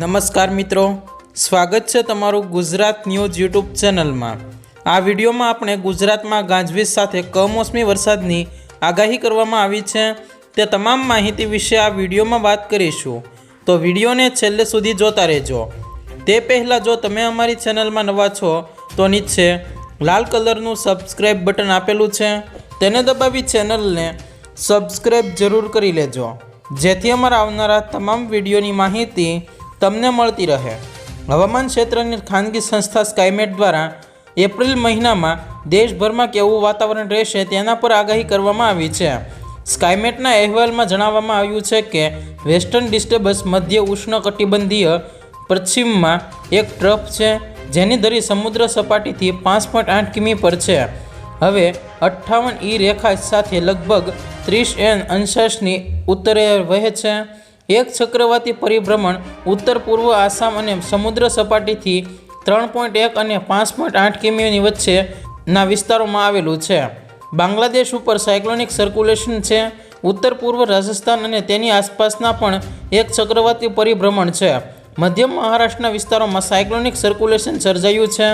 નમસ્કાર મિત્રો. સ્વાગત છે તમારું ગુજરાત ન્યૂઝ યુટ્યુબ ચેનલમાં. આ વિડીયોમાં આપણે ગુજરાતમાં ગાજવીજ સાથે કમોસમી વરસાદની આગાહી કરવામાં આવી છે. તે તમામ માહિતી વિશે આ વિડીયોમાં વાત કરીશું. તો વિડીયોને છેલ્લે સુધી જોતા રહેજો. તે પહેલાં જો તમે અમારી ચેનલમાં નવા છો, તો નીચે લાલ કલરનું સબસ્ક્રાઈબ બટન આપેલું છે. તેને દબાવી ચેનલને સબસ્ક્રાઈબ જરૂર કરી લેજો. જેથી અમારા આવનારા તમામ વિડીયોની માહિતી તમને મળતી રહે. હવામાન ક્ષેત્રની ખાનગી સંસ્થા સ્કાયમેટ દ્વારા એપ્રિલ મહિનામાં દેશભરમાં કેવું વાતાવરણ રહેશે તેના પર આગાહી કરવામાં આવી છે. સ્કાયમેટના અહેવાલમાં જણાવવામાં આવ્યું છે કે, વેસ્ટર્ન ડિસ્ટર્બન્સ મધ્ય ઉષ્ણકટિબંધીય પશ્ચિમમાં એક ટ્રફ છે, જેની ધરી સમુદ્ર સપાટીથી પાંચ પોઈન્ટ આઠ કિમી પર છે. હવે, અઠ્ઠાવન ઈ રેખા સાથે લગભગ ત્રીસ એન અંશાશની ઉત્તરે વહે છે. એક ચક્રવાતી પરિભ્રમણ ઉત્તર, પૂર્વ આસામ અને સમુદ્ર સપાટીથી ત્રણ પોઈન્ટ એક અને પાંચ પોઈન્ટ આઠ કિમીની વચ્ચેના વિસ્તારોમાં આવેલું છે. બાંગ્લાદેશ ઉપર સાયક્લોનિક સર્ક્યુલેશન છે. ઉત્તર, પૂર્વ રાજસ્થાન અને તેની આસપાસના પણ એક ચક્રવાતી પરિભ્રમણ છે. મધ્ય મહારાષ્ટ્રના વિસ્તારોમાં સાયક્લોનિક સર્ક્યુલેશન સર્જાયું છે.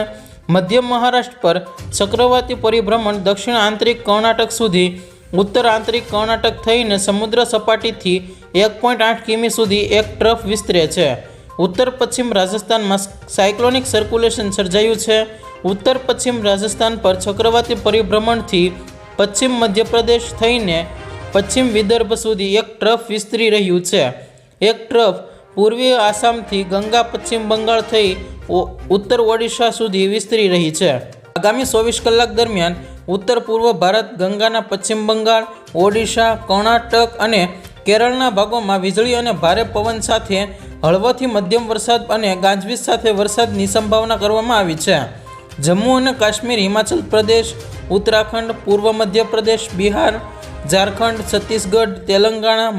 મધ્ય મહારાષ્ટ્ર પર ચક્રવાતી પરિભ્રમણ દક્ષિણ આંતરિક કર્ણાટક સુધી ઉત્તર આંતરિક કર્ણાટક થઈને સમુદ્ર સપાટીથી એક પોઈન્ટ આઠ કિમી સુધી એક ટ્રફ વિસ્તરે છે. ઉત્તર પશ્ચિમ રાજસ્થાનમાં સાયક્લોનિક સર્ક્યુલેશન સર્જાયું છે. ઉત્તર પશ્ચિમ રાજસ્થાન પર ચક્રવાતી પરિભ્રમણથી પશ્ચિમ મધ્યપ્રદેશ થઈને પશ્ચિમ વિદર્ભ સુધી એક ટ્રફ વિસ્તરી રહ્યું છે. એક ટ્રફ પૂર્વીય આસામથી ગંગા પશ્ચિમ બંગાળ થઈ ઉત્તર ઓડિશા સુધી વિસ્તરી રહી છે. આગામી ચોવીસ કલાક દરમિયાન ઉત્તર પૂર્વ ભારત, ગંગાના પશ્ચિમ બંગાળ, ઓડિશા, કર્ણાટક અને કેરળના ભાગોમાં વીજળી અને ભારે પવન સાથે હળવોથી મધ્યમ વરસાદ અને ગાજવીજ સાથે વરસાદની સંભાવના કરવામાં આવી છે. જમ્મુ અને કાશ્મીર, હિમાચલ પ્રદેશ, ઉત્તરાખંડ, પૂર્વ મધ્યપ્રદેશ, બિહાર, ઝારખંડ, છત્તીસગઢ, તેલંગાણા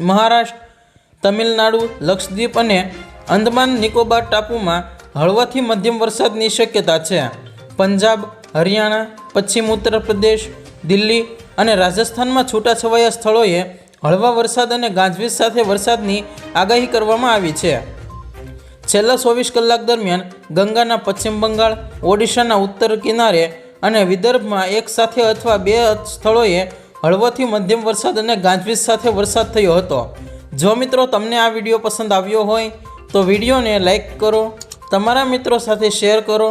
મહારાષ્ટ્ર, તમિલનાડુ, લક્ષદ્વીપ અને અંદમાન નિકોબાર ટાપુમાં હળવાથી મધ્યમ વરસાદની શક્યતા છે. પંજાબ હરિયાણા, પશ્ચિમ ઉત્તર પ્રદેશ, દિલ્હી અને રાજસ્થાનમાં છૂટાછવાયા સ્થળોએ હળવા વરસાદ અને ગાજવીજ સાથે વરસાદની આગાહી કરવામાં આવી છે. છેલ્લા ચોવીસ કલાક દરમિયાન ગંગાના પશ્ચિમ બંગાળ, ઓડિશાના ઉત્તર કિનારે અને વિદર્ભમાં એક સાથે અથવા બે સ્થળોએ હળવોથી મધ્યમ વરસાદ અને ગાજવીજ સાથે વરસાદ થયો હતો. જો મિત્રો તમને આ વીડિયો પસંદ આવ્યો હોય, તો વિડીયોને લાઈક કરો, તમારા મિત્રો સાથે શેર કરો